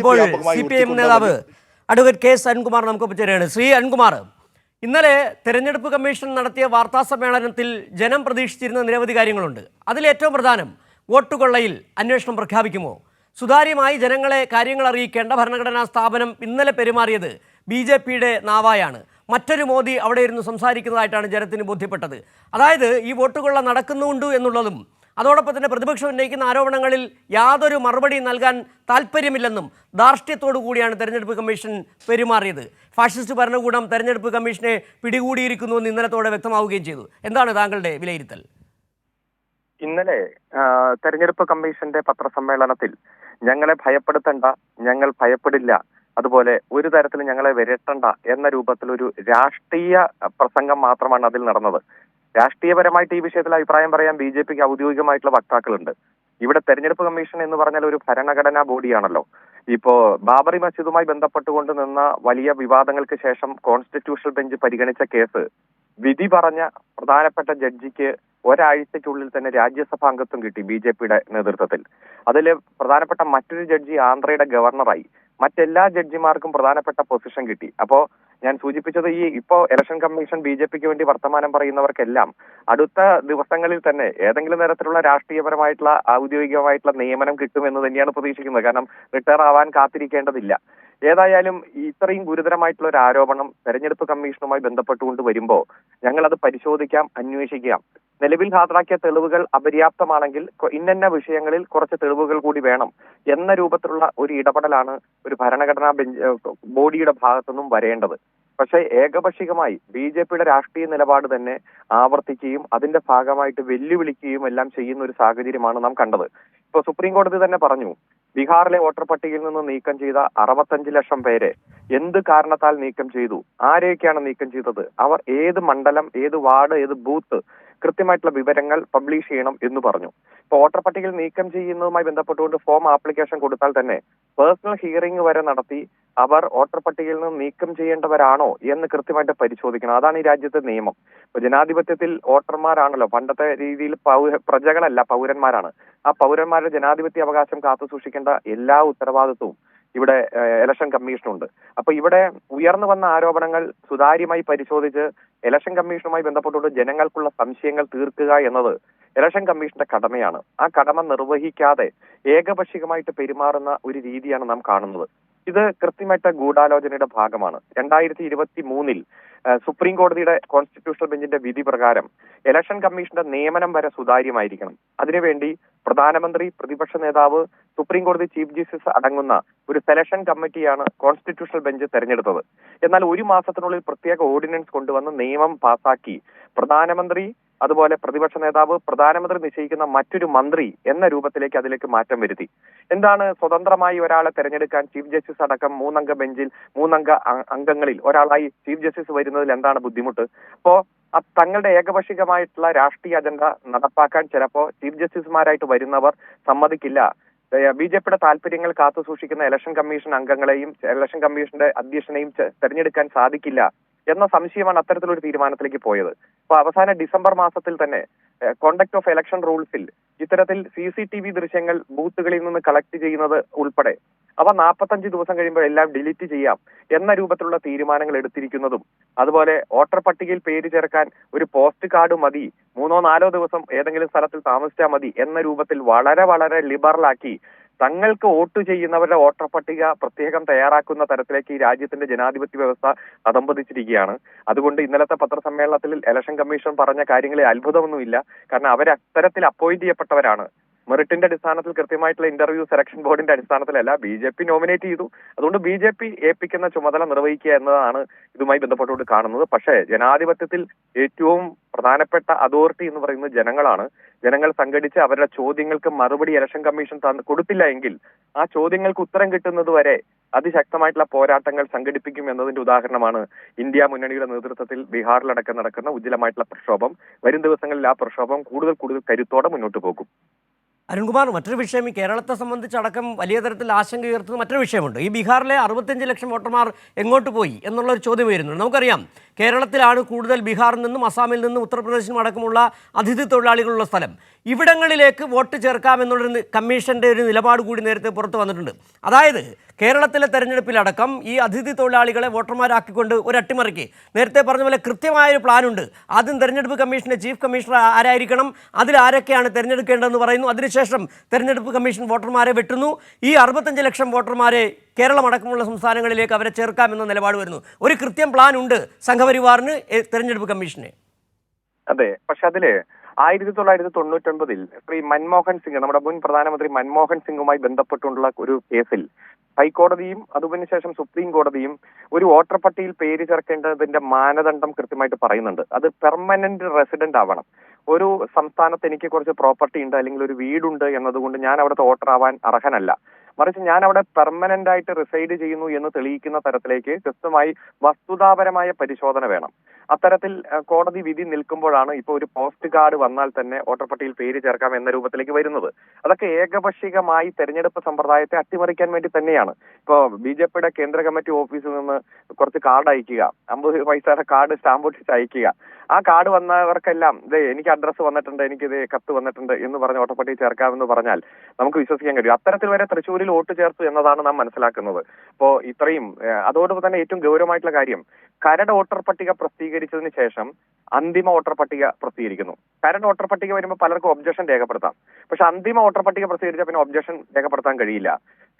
ഇപ്പോൾ C P M നേതാവ് advocate K S Arunkumar നമുക്കൊപ്പം ചേരുകയാണ്. ശ്രീ അരുൺകുമാർ ഇന്നലെ തെരഞ്ഞെടുപ്പ് കമ്മീഷൻ നടത്തിയ വാർത്താ സമ്മേളനത്തിൽ ജനം പ്രതീക്ഷിച്ചിരുന്ന നിരവധി കാര്യങ്ങളുണ്ട്. അതിൽ ഏറ്റവും പ്രധാനം വോട്ടുകൊള്ളയിൽ അന്വേഷണം പ്രഖ്യാപിക്കുമോ? സുതാര്യമായി ജനങ്ങളെ കാര്യങ്ങൾ അറിയിക്കേണ്ട ഭരണഘടനാ സ്ഥാപനം ഇന്നലെ പെരുമാറിയത് ബി ജെ പിയുടെ നാവായാണ്. മറ്റൊരു മോദി അവിടെ ഇരുന്ന് സംസാരിക്കുന്നതായിട്ടാണ് ജനത്തിന് ബോധ്യപ്പെട്ടത്. അതായത് ഈ വോട്ടുകൊള്ള നടക്കുന്നുണ്ട് എന്നുള്ളതും അതോടൊപ്പം തന്നെ പ്രതിപക്ഷം ഉന്നയിക്കുന്ന ആരോപണങ്ങളിൽ യാതൊരു മറുപടി നൽകാൻ താല്പര്യമില്ലെന്നും ധാർഷ്ട്യത്തോടു കൂടിയാണ് തെരഞ്ഞെടുപ്പ് കമ്മീഷൻ പെരുമാറിയത്. ഫാഷിസ്റ്റ് ഭരണകൂടം തെരഞ്ഞെടുപ്പ് കമ്മീഷനെ പിടികൂടിയിരിക്കുന്നുവെന്ന് ഇന്നലത്തോടെ വ്യക്തമാവുകയും ചെയ്തു. എന്താണ് താങ്കളുടെ വിലയിരുത്തൽ? ഇന്നലെ തെരഞ്ഞെടുപ്പ് കമ്മീഷന്റെ പത്രസമ്മേളനത്തിൽ ഞങ്ങളെ ഭയപ്പെടുത്തണ്ട ഞങ്ങൾ ഭയപ്പെടില്ല അതുപോലെ ഒരു തരത്തിൽ ഞങ്ങളെ വിരട്ടണ്ട എന്ന രൂപത്തിൽ ഒരു രാഷ്ട്രീയ പ്രസംഗം മാത്രമാണ് അതിൽ നടന്നത്. രാഷ്ട്രീയപരമായിട്ട് ഈ വിഷയത്തിൽ അഭിപ്രായം പറയാൻ ബി ജെ പിക്ക് ഔദ്യോഗികമായിട്ടുള്ള വക്താക്കളുണ്ട്. ഇവിടെ തെരഞ്ഞെടുപ്പ് കമ്മീഷൻ എന്ന് പറഞ്ഞാൽ ഒരു ഭരണഘടനാ ബോഡിയാണല്ലോ. ഇപ്പോ ബാബറി മസ്ജിദുമായി ബന്ധപ്പെട്ടുകൊണ്ട് നിന്ന വലിയ വിവാദങ്ങൾക്ക് ശേഷം കോൺസ്റ്റിറ്റ്യൂഷണൽ ബെഞ്ച് പരിഗണിച്ച കേസ് വിധി പറഞ്ഞ പ്രധാനപ്പെട്ട ജഡ്ജിക്ക് ഒരാഴ്ചയ്ക്കുള്ളിൽ തന്നെ രാജ്യസഭാ അംഗത്വം കിട്ടി ബി ജെ പിയുടെ നേതൃത്വത്തിൽ. അതിൽ പ്രധാനപ്പെട്ട മറ്റൊരു ജഡ്ജി ആന്ധ്രയുടെ ഗവർണറായി. മറ്റെല്ലാ ജഡ്ജിമാർക്കും പ്രധാനപ്പെട്ട പൊസിഷൻ കിട്ടി. അപ്പോ ഞാൻ സൂചിപ്പിച്ചത് ഈ ഇപ്പോ ഇലക്ഷൻ കമ്മീഷൻ ബി ജെ പിക്ക് വേണ്ടി വർത്തമാനം പറയുന്നവർക്കെല്ലാം അടുത്ത ദിവസങ്ങളിൽ തന്നെ ഏതെങ്കിലും തരത്തിലുള്ള രാഷ്ട്രീയപരമായിട്ടുള്ള ഔദ്യോഗികമായിട്ടുള്ള നിയമനം കിട്ടുമെന്ന് തന്നെയാണ് പ്രതീക്ഷിക്കുന്നത്. കാരണം റിട്ടയർ ആവാൻ കാത്തിരിക്കേണ്ടതില്ല. ഏതായാലും ഇത്രയും ഗുരുതരമായിട്ടുള്ള ഒരു ആരോപണം തെരഞ്ഞെടുപ്പ് കമ്മീഷനുമായി ബന്ധപ്പെട്ടുകൊണ്ട് വരുമ്പോൾ ഞങ്ങൾ അത് പരിശോധിക്കാം അന്വേഷിക്കാം. നിലവിൽ ഹാജരാക്കിയ തെളിവുകൾ അപര്യാപ്തമാണെങ്കിൽ ഇന്നന്ന വിഷയങ്ങളിൽ കുറച്ച് തെളിവുകൾ കൂടി വേണം എന്ന രൂപത്തിലുള്ള ഒരു ഇടപെടലാണ് ഒരു ഭരണഘടനാ ബെഞ്ച് ബോഡിയുടെ ഭാഗത്തുനിന്നും വരേണ്ടത്. പക്ഷേ ഏകപക്ഷികമായി ബി ജെ പിയുടെ രാഷ്ട്രീയ നിലപാട് തന്നെ ആവർത്തിക്കുകയും അതിന്റെ ഭാഗമായിട്ട് വെല്ലുവിളിക്കുകയും എല്ലാം ചെയ്യുന്ന ഒരു സാഹചര്യമാണ് നാം കണ്ടത്. ഇപ്പൊ സുപ്രീം കോടതി തന്നെ പറഞ്ഞു ബീഹാറിലെ വോട്ടർ പട്ടികയിൽ നിന്ന് നീക്കം ചെയ്ത അറുപത്തഞ്ച് ലക്ഷം പേരെ എന്ത് കാരണത്താൽ നീക്കം ചെയ്തു? ആരെയൊക്കെയാണ് നീക്കം ചെയ്തത്? അവർ ഏത് മണ്ഡലം ഏത് വാർഡ് ഏത് ബൂത്ത് കൃത്യമായിട്ടുള്ള വിവരങ്ങൾ പബ്ലിഷ് ചെയ്യണം എന്ന് പറഞ്ഞു. ഇപ്പൊ വോട്ടർ പട്ടികയിൽ നീക്കം ചെയ്യുന്നതുമായി ബന്ധപ്പെട്ടുകൊണ്ട് ഫോം ആപ്ലിക്കേഷൻ കൊടുത്താൽ തന്നെ പേഴ്സണൽ ഹിയറിംഗ് വരെ നടത്തി അവർ വോട്ടർ പട്ടികയിൽ നിന്ന് നീക്കം ചെയ്യേണ്ടവരാണോ എന്ന് കൃത്യമായിട്ട് പരിശോധിക്കണം. അതാണ് ഈ രാജ്യത്തെ നിയമം. ഇപ്പൊ ജനാധിപത്യത്തിൽ വോട്ടർമാരാണല്ലോ. പണ്ടത്തെ രീതിയിൽ പൗര പ്രജകളല്ല പൗരന്മാരാണ്. ആ പൗരന്മാരുടെ ജനാധിപത്യ അവകാശം കാത്തു സൂക്ഷിക്കേണ്ട എല്ലാ ഉത്തരവാദിത്വവും ഇവിടെ ഇലക്ഷൻ കമ്മീഷനുണ്ട് അപ്പൊ ഇവിടെ ഉയർന്നു വന്ന ആരോപണങ്ങൾ സുതാര്യമായി പരിശോധിച്ച് ഇലക്ഷൻ കമ്മീഷനുമായി ബന്ധപ്പെട്ടുകൊണ്ട് ജനങ്ങൾക്കുള്ള സംശയങ്ങൾ തീർക്കുക എന്നത് ഇലക്ഷൻ കമ്മീഷന്റെ കടമയാണ്. ആ കടമ നിർവഹിക്കാതെ ഏകപക്ഷികമായിട്ട് പെരുമാറുന്ന ഒരു രീതിയാണ് നാം കാണുന്നത്. ഇത് കൃത്യമായിട്ട് ഗൂഢാലോചനയുടെ ഭാഗമാണ്. രണ്ടായിരത്തി ഇരുപത്തി മൂന്നിൽ സുപ്രീം കോടതിയുടെ കോൺസ്റ്റിറ്റ്യൂഷണൽ ബെഞ്ചിന്റെ വിധി പ്രകാരം ഇലക്ഷൻ കമ്മീഷന്റെ നിയമനം വരെ സുതാര്യമായിരിക്കണം. അതിനുവേണ്ടി പ്രധാനമന്ത്രി പ്രതിപക്ഷ നേതാവ് സുപ്രീം കോടതി ചീഫ് ജസ്റ്റിസ് അടങ്ങുന്ന ഒരു സെലക്ഷൻ കമ്മിറ്റിയാണ് കോൺസ്റ്റിറ്റ്യൂഷണൽ ബെഞ്ച് തെരഞ്ഞെടുത്തത്. എന്നാൽ ഒരു മാസത്തിനുള്ളിൽ പ്രത്യേക ഓർഡിനൻസ് കൊണ്ടുവന്ന് നിയമം പാസാക്കി പ്രധാനമന്ത്രി അതുപോലെ പ്രതിപക്ഷ നേതാവ് പ്രധാനമന്ത്രി നിശ്ചയിക്കുന്ന മറ്റൊരു മന്ത്രി എന്ന രൂപത്തിലേക്ക് അതിലേക്ക് മാറ്റം വരുത്തി. എന്താണ് സ്വതന്ത്രമായി ഒരാളെ തെരഞ്ഞെടുക്കാൻ ചീഫ് ജസ്റ്റിസ് അടക്കം മൂന്നംഗ ബെഞ്ചിൽ മൂന്നംഗ അംഗങ്ങളിൽ ഒരാളായി ചീഫ് ജസ്റ്റിസ് വരുന്നതിൽ എന്താണ് ബുദ്ധിമുട്ട്? അപ്പോ തങ്ങളുടെ ഏകപക്ഷികമായിട്ടുള്ള രാഷ്ട്രീയ അജണ്ട നടപ്പാക്കാൻ ചിലപ്പോ ചീഫ് ജസ്റ്റിസുമാരായിട്ട് വരുന്നവർ സമ്മതിക്കില്ല. ബി ജെ പിയുടെ താല്പര്യങ്ങൾ കാത്തു സൂക്ഷിക്കുന്ന ഇലക്ഷൻ കമ്മീഷൻ അംഗങ്ങളെയും ഇലക്ഷൻ കമ്മീഷന്റെ അധ്യക്ഷനെയും തെരഞ്ഞെടുക്കാൻ സാധിക്കില്ല. എന്ന സംശയമാണ് അത്തരത്തിലൊരു തീരുമാനത്തിലേക്ക് പോയത്. അപ്പൊ അവസാന ഡിസംബർ മാസത്തിൽ തന്നെ കോണ്ടക്ട് ഓഫ് ഇലക്ഷൻ റൂൾസിൽ ഇത്തരത്തിൽ സി സി ടി വി ദൃശ്യങ്ങൾ ബൂത്തുകളിൽ നിന്ന് കളക്ട് ചെയ്യുന്നത് ഉൾപ്പെടെ അവ നാൽപ്പത്തഞ്ച് ദിവസം കഴിയുമ്പോൾ എല്ലാം ഡിലീറ്റ് ചെയ്യാം എന്ന രൂപത്തിലുള്ള തീരുമാനങ്ങൾ എടുത്തിരിക്കുന്നതും അതുപോലെ വോട്ടർ പട്ടികയിൽ പേര് ചേർക്കാൻ ഒരു പോസ്റ്റ് കാർഡ് മതി മൂന്നോ നാലോ ദിവസം ഏതെങ്കിലും സ്ഥലത്തിൽ താമസിച്ചാൽ മതി എന്ന രൂപത്തിൽ വളരെ വളരെ ലിബറലാക്കി തങ്ങൾക്ക് വോട്ട് ചെയ്യുന്നവരുടെ വോട്ടർ പട്ടിക പ്രത്യേകം തയ്യാറാക്കുന്ന തരത്തിലേക്ക് ഈ രാജ്യത്തിന്റെ ജനാധിപത്യ വ്യവസ്ഥ അതമ്പതിച്ചിരിക്കുകയാണ് അതുകൊണ്ട് ഇന്നലത്തെ പത്രസമ്മേളനത്തിൽ ഇലക്ഷൻ കമ്മീഷൻ പറഞ്ഞ കാര്യങ്ങളിൽ അത്ഭുതമൊന്നുമില്ല. കാരണം അവർ അത്തരത്തിൽ അപ്പോയിന്റ് ചെയ്യപ്പെട്ടവരാണ്. മെറിറ്റിന്റെ അടിസ്ഥാനത്തിൽ കൃത്യമായിട്ടുള്ള ഇന്റർവ്യൂ സെലക്ഷൻ ബോർഡിന്റെ അടിസ്ഥാനത്തിലല്ല ബി ജെ പി നോമിനേറ്റ് ചെയ്തു. അതുകൊണ്ട് ബി ജെ പി ഏൽപ്പിക്കുന്ന ചുമതല നിർവഹിക്കുക എന്നതാണ് ഇതുമായി ബന്ധപ്പെട്ടുകൊണ്ട് കാണുന്നത്. പക്ഷേ ജനാധിപത്യത്തിൽ ഏറ്റവും പ്രധാനപ്പെട്ട അതോറിറ്റി എന്ന് പറയുന്നത് ജനങ്ങളാണ്. ജനങ്ങൾ സംഘടിച്ച് അവരുടെ ചോദ്യങ്ങൾക്ക് മറുപടി ഇലക്ഷൻ കമ്മീഷൻ കൊടുത്തില്ല എങ്കിൽ ആ ചോദ്യങ്ങൾക്ക് ഉത്തരം കിട്ടുന്നത് വരെ അതിശക്തമായിട്ടുള്ള പോരാട്ടങ്ങൾ സംഘടിപ്പിക്കും എന്നതിന്റെ ഉദാഹരണമാണ് ഇന്ത്യ മുന്നണിയുടെ നേതൃത്വത്തിൽ ബീഹാറിലടക്കം നടക്കുന്ന ഉജ്ജ്വലമായിട്ടുള്ള പ്രക്ഷോഭം. വരും ദിവസങ്ങളിൽ ആ പ്രക്ഷോഭം കൂടുതൽ കൂടുതൽ കരുത്തോടെ മുന്നോട്ട് പോകും. അരുൺകുമാർ മറ്റൊരു വിഷയം ഈ കേരളത്തെ സംബന്ധിച്ചടക്കം വലിയ തരത്തിൽ ആശങ്ക ഉയർത്തുന്ന മറ്റൊരു വിഷയമുണ്ട്. ഈ ബീഹാറിലെ അറുപത്തഞ്ച് ലക്ഷം വോട്ടർമാർ എങ്ങോട്ട് പോയി എന്നുള്ള ഒരു ചോദ്യം വരുന്നുണ്ട് നമുക്കറിയാം കേരളത്തിലാണ് കൂടുതൽ ബീഹാറിൽ നിന്നും അസാമിൽ നിന്നും ഉത്തർപ്രദേശിനും അടക്കമുള്ള അതിഥി തൊഴിലാളികളുള്ള സ്ഥലം. ഇവിടങ്ങളിലേക്ക് വോട്ട് ചേർക്കാമെന്നുള്ളൊരു കമ്മീഷന്റെ ഒരു നിലപാട് കൂടി നേരത്തെ പുറത്തു വന്നിട്ടുണ്ട്. അതായത് കേരളത്തിലെ തെരഞ്ഞെടുപ്പിലടക്കം ഈ അതിഥി തൊഴിലാളികളെ വോട്ടർമാരാക്കിക്കൊണ്ട് ഒരു അട്ടിമറിക്ക് നേരത്തെ പറഞ്ഞ പോലെ കൃത്യമായൊരു പ്ലാനുണ്ട്. ആദ്യം തെരഞ്ഞെടുപ്പ് കമ്മീഷന്റെ ചീഫ് കമ്മീഷണർ ആരായിരിക്കണം? അതിൽ ആരൊക്കെയാണ് തെരഞ്ഞെടുക്കേണ്ടതെന്ന് പറയുന്നു. അതിനുശേഷം തെരഞ്ഞെടുപ്പ് കമ്മീഷൻ വോട്ടർമാരെ വെട്ടുന്നു. ഈ അറുപത്തഞ്ച് ലക്ഷം വോട്ടർമാരെ കേരളം അടക്കമുള്ള സംസ്ഥാനങ്ങളിലേക്ക് അവരെ ചേർക്കാമെന്ന നിലപാട് വരുന്നു. ഒരു കൃത്യം പ്ലാൻ ഉണ്ട് സംഘപരിവാറിന് തെരഞ്ഞെടുപ്പ് കമ്മീഷന്. അതെ പക്ഷെ അതിൽ ആയിരത്തി തൊള്ളായിരത്തി തൊണ്ണൂറ്റൊൻപതിൽ ശ്രീ മൻമോഹൻ സിംഗ് നമ്മുടെ മുൻ പ്രധാനമന്ത്രി മൻമോഹൻ സിംഗുമായി ബന്ധപ്പെട്ടുള്ള ഒരു കേസിൽ ഹൈക്കോടതിയും അതിനുശേഷം സുപ്രീം കോടതിയും ഒരു വോട്ടർ പട്ടികയിൽ പേര് ചേർക്കേണ്ടതിന്റെ മാനദണ്ഡം കൃത്യമായിട്ട് പറയുന്നുണ്ട്. അത് പെർമനന്റ് റെസിഡന്റ് ആവണം. ഒരു സംസ്ഥാനത്ത് എനിക്ക് കുറച്ച് പ്രോപ്പർട്ടി ഉണ്ട് അല്ലെങ്കിൽ ഒരു വീടുണ്ട് എന്നതുകൊണ്ട് ഞാൻ അവിടുത്തെ വോട്ടർ ആവാൻ അർഹനല്ല. മറിച്ച് ഞാൻ അവിടെ പെർമനന്റ് ആയിട്ട് റിസൈഡ് ചെയ്യുന്നു എന്ന് തെളിയിക്കുന്ന തരത്തിലേക്ക് കൃത്യമായി വസ്തുതാപരമായ പരിശോധന വേണം. അത്തരത്തിൽ കോടതി വിധി നിൽക്കുമ്പോഴാണ് ഇപ്പോൾ ഒരു പോസ്റ്റ് കാർഡ് വന്നാൽ തന്നെ വോട്ടർ പട്ടികയിൽ പേര് ചേർക്കാം എന്ന രൂപത്തിലേക്ക് വരുന്നത്. അതൊക്കെ ഏകപക്ഷികമായി തെരഞ്ഞെടുപ്പ് സമ്പ്രദായത്തെ അട്ടിമറിക്കാൻ വേണ്ടി തന്നെയാണ്. ഇപ്പോൾ ബി ജെ പിയുടെ കേന്ദ്ര കമ്മിറ്റി ഓഫീസിൽ നിന്ന് കുറച്ച് കാർഡ് അയക്കുക അമ്പത് പൈസയുടെ കാർഡ് സ്റ്റാമ്പ് ഒട്ടിച്ച് അയക്കുക. ആ കാർഡ് വന്നവർക്കെല്ലാം ഇതേ എനിക്ക് അഡ്രസ്സ് വന്നിട്ടുണ്ട് എനിക്ക് ഇത് കത്ത് വന്നിട്ടുണ്ട് എന്ന് പറഞ്ഞ് ഓട്ടപ്പട്ടി ചേർക്കാമെന്ന് പറഞ്ഞാൽ നമുക്ക് വിശ്വസിക്കാൻ കഴിയും. അത്തരത്തിൽ വരെ തൃശ്ശൂരിൽ വോട്ട് ചേർത്തു എന്നതാണ് നാം മനസ്സിലാക്കുന്നത്. ഇപ്പോ ഇത്രയും അതോടൊപ്പം തന്നെ ഏറ്റവും ഗൗരവമായിട്ടുള്ള കാര്യം കരട് വോട്ടർ പട്ടിക പ്രസിദ്ധീകരിച്ചതിന് ശേഷം അന്തിമ വോട്ടർ പട്ടിക പ്രസിദ്ധീകരിക്കുന്നു. കരട് വോട്ടർ പട്ടിക വരുമ്പോൾ പലർക്കും ഒബ്ജക്ഷൻ രേഖപ്പെടുത്താം. പക്ഷെ അന്തിമ വോട്ടർ പട്ടിക പ്രസിദ്ധീകരിച്ചാൽ പിന്നെ ഒബ്ജക്ഷൻ രേഖപ്പെടുത്താൻ കഴിയില്ല.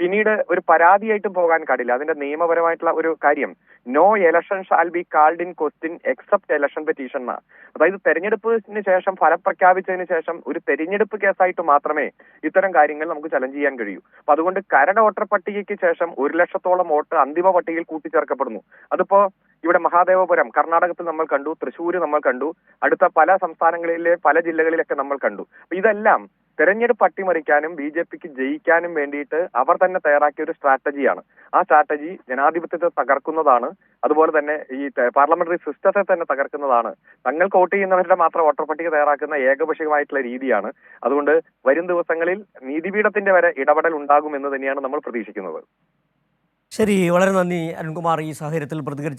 പിന്നീട് ഒരു പരാതിയായിട്ടും പോകാൻ കാടില്ല. അതിന്റെ നിയമപരമായിട്ടുള്ള ഒരു കാര്യം no election shall be called in question except election petition എന്ന. അതായത് തെരഞ്ഞെടുപ്പിന് ശേഷം ഫലം പ്രഖ്യാപിച്ചതിന് ശേഷം ഒരു തെരഞ്ഞെടുപ്പ് കേസായിട്ട് മാത്രമേ ഇത്തരം കാര്യങ്ങൾ നമുക്ക് ചലഞ്ച് ചെയ്യാൻ കഴിയൂ. അപ്പൊ അതുകൊണ്ട് കരട് വോട്ടർ പട്ടികയ്ക്ക് ശേഷം ഒരു ലക്ഷത്തോളം വോട്ട് അന്തിമ പട്ടികയിൽ കൂട്ടിച്ചേർക്കപ്പെടുന്നു. അതിപ്പോ ഇവിടെ മഹാദേവപുരം കർണാടകത്തിൽ നമ്മൾ കണ്ടു തൃശ്ശൂര് നമ്മൾ കണ്ടു അടുത്ത പല സംസ്ഥാനങ്ങളിലെ പല ജില്ലകളിലൊക്കെ നമ്മൾ കണ്ടു. ഇതെല്ലാം തെരഞ്ഞെടുപ്പ് അട്ടിമറിക്കാനും ബി ജെ പിക്ക് ജയിക്കാനും വേണ്ടിയിട്ട് അവർ തന്നെ തയ്യാറാക്കിയ ഒരു സ്ട്രാറ്റജിയാണ്. ആ സ്ട്രാറ്റജി ജനാധിപത്യത്തെ തകർക്കുന്നതാണ്. അതുപോലെ തന്നെ ഈ പാർലമെന്ററി സിസ്റ്റത്തെ തന്നെ തകർക്കുന്നതാണ്. തങ്ങൾക്ക് വോട്ട് ചെയ്യുന്നവരുടെ മാത്രം വോട്ടർ പട്ടിക തയ്യാറാക്കുന്ന ഏകപക്ഷീയമായിട്ടുള്ള രീതിയാണ്. അതുകൊണ്ട് വരും ദിവസങ്ങളിൽ നീതിപീഠത്തിന്റെ വരെ ഇടപെടൽ ഉണ്ടാകുമെന്ന് തന്നെയാണ് നമ്മൾ പ്രതീക്ഷിക്കുന്നത്. ശരി വളരെ നന്ദി അരുൺകുമാർ ഈ സാഹചര്യത്തിൽ പ്രതികരിച്ച